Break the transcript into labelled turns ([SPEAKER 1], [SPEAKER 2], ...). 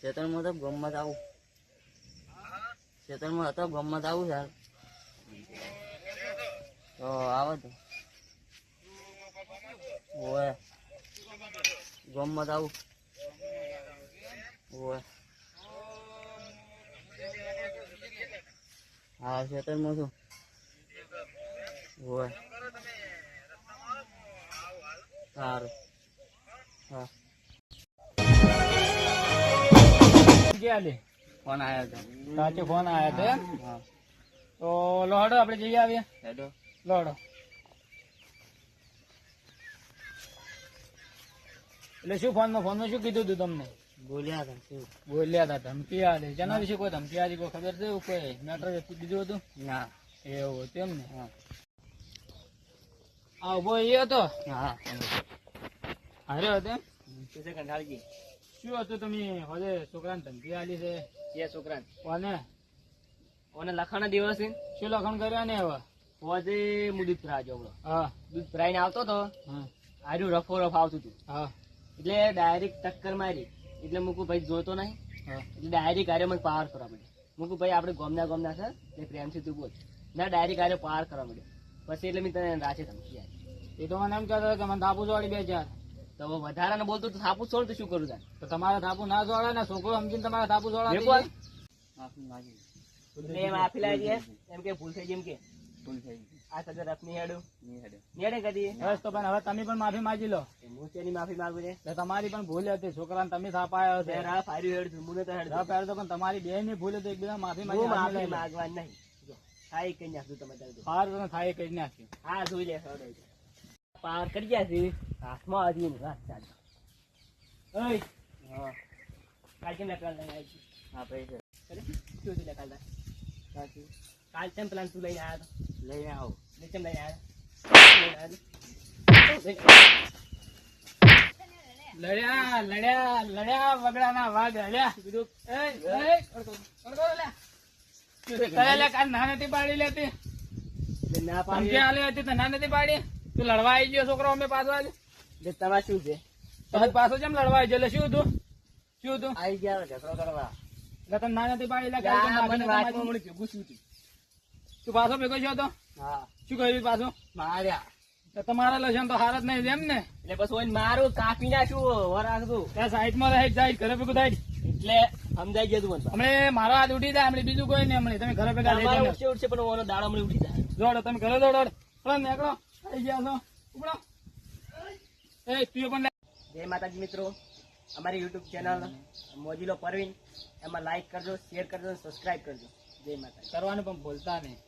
[SPEAKER 1] ખેતરમાં તો ગમત આવું. ખેતરમાં હતો ગમત આવું યાર. તો આવે તો. ઓય ગમત આવું. ઓય હા ખેતરમાં છું. ઓય
[SPEAKER 2] લે
[SPEAKER 1] ફોન આવ્યો હતો
[SPEAKER 2] સાચો ફોન તે તો લોહડો આપણે જઈ આવીએ?
[SPEAKER 1] હેડો.
[SPEAKER 2] લોહડો. એટલે શું ફોનમાં ફોનમાં શું કીધું હતું તમને?
[SPEAKER 1] બોલ્યા હતા શું?
[SPEAKER 2] બોલ્યા હતા ધમકી આલે જેના વિશે કોઈ ધમકી આલી કોઈ ખબર છે કોઈ મેટર દીધું હતું?
[SPEAKER 1] ના.
[SPEAKER 2] એવું હતું એમ ને?
[SPEAKER 1] હા.
[SPEAKER 2] આ ઊભો એ હતો?
[SPEAKER 1] હા
[SPEAKER 2] હાર્યો હતો એમ?
[SPEAKER 1] છે કંટાળજી
[SPEAKER 2] શું હતું તમે? હવે છોકરાને ધમકી આલી છે.
[SPEAKER 1] એ છોકરા
[SPEAKER 2] કોને?
[SPEAKER 1] કોને લખાણા દિવસે?
[SPEAKER 2] શું લખણ કર્યા ને હવે?
[SPEAKER 1] હોજે હું દૂધ ભરાવા જોવડો
[SPEAKER 2] હા.
[SPEAKER 1] દૂધ ભરાઈને આવતો તો
[SPEAKER 2] હા.
[SPEAKER 1] આર્યું રફો રફ આવતું હતું
[SPEAKER 2] હા.
[SPEAKER 1] એટલે ડાયરેક્ટ ટક્કર મારી. એટલે મૂકું ભાઈ જોતો નહીં. એટલે ડાયરેક્ટ આરે મને પાર કરવા મળ્યો મૂકું ભાઈ આપણે ગોમના ગોમના છે એટલે પ્રેમથી તું બોલ. ના ડાયરેક્ટ આરે પાર કરવા મળ્યો પછી એટલે મેં તને રાશે ધમકી
[SPEAKER 2] એ તો મને એમ કહેતો હતો કે મને તાપુ જોડી બે ચાર.
[SPEAKER 1] તો વધારાને બોલતો તો થાપુ છોડ તો શું કરું તાર?
[SPEAKER 2] તો તમારા થાપુ ના જોડે ને છોકરો સમજીને તમારે થાપુ
[SPEAKER 1] મેં
[SPEAKER 2] જોડા
[SPEAKER 1] એમ લાગી એમ કે ભૂલ થઈ એમ કે? ભૂલ થઈ આ સગર રફની હેડું નિહેડે કદી
[SPEAKER 2] બસ તો પણ હવે તમે પણ માફી માંગી લો.
[SPEAKER 1] હું તેની માફી માંગુ છે?
[SPEAKER 2] તમારી પણ ભૂલ હતી. છોકરાને તમે થાપાયો છે.
[SPEAKER 1] રા ફાર્યું હેડ મુને તો હેડ
[SPEAKER 2] તો પણ તમારી બે ની ભૂલ હતી. એકબીજા માફી માંગી
[SPEAKER 1] માફી માંગવા નહીં. થાય કઈ નાખ્યું તમે તારે તો.
[SPEAKER 2] ફાર થાય કઈ કરી નાખ્યું
[SPEAKER 1] હા જોઈ લે સર પાર કરી ગયા છે. હાથમાં આવી ને વાત ચાલે. હા. કાલ કેમ નકલ લઈને આવી હા ભાઈ શું છે નકલ સાચું. કાલ કેમ પ્લાન તું લઈને આવ્યો? લઈને આવો. લઈ કેમ લઈને આવ્યો?
[SPEAKER 2] લડ્યા લડ્યા લડ્યા વગડાના વાઘ હલ્યા કીધું એ. કયા કાલ ના નથી પાડી લેતી.
[SPEAKER 1] ના પાડી.
[SPEAKER 2] આલી હતી તો ના નથી પાડી. તું લડવા આવી ગયો છોકરો અમે પાછો આજે
[SPEAKER 1] તમારે શું છે?
[SPEAKER 2] પાછો જેમ લડવા આવી એટલે શું હતું? શું હતું?
[SPEAKER 1] આવી ગયા ઝઘડો કરવા.
[SPEAKER 2] એટલે ના નથી પાડી લે કાલ કેમ
[SPEAKER 1] મને
[SPEAKER 2] માફી
[SPEAKER 1] વાતમાં
[SPEAKER 2] નથી
[SPEAKER 1] મને ભેગું શું
[SPEAKER 2] તું પાછો ભેગો છો તો?
[SPEAKER 1] હા.
[SPEAKER 2] શું કર્યું પાછું?
[SPEAKER 1] માર્યા.
[SPEAKER 2] તમારા લસણ તો હાર જ નહીં એમ ને?
[SPEAKER 1] એટલે પછી મારું કાપી નાખ્યું વરાખતું
[SPEAKER 2] ત્યાં સાઈડમાં રહે જાય ઘરે ભેગું થાય.
[SPEAKER 1] એટલે સમજાઈ ગયું તું મને.
[SPEAKER 2] હમણે મારો હાથ ઉઠી જાય હમણે બીજું કોઈ નહીં હમણે તમે ઘરે ભેગા
[SPEAKER 1] ઉઠશે ઉઠશે પણ ઓનો દાડો ઉઠી જાય.
[SPEAKER 2] દોડો તમે ઘરે દોડો. પણ નીકળો. આવી ગયા છો. ઉપડો.
[SPEAKER 1] જય માતાજી મિત્રો. અમારી યુટ્યુબ ચેનલ મોજીલો પરવીન. એમાં લાઈક કરજો શેર કરજો સબસ્ક્રાઈબ કરજો. જય માતા
[SPEAKER 2] કરવાનું પણ ભૂલતા નહીં.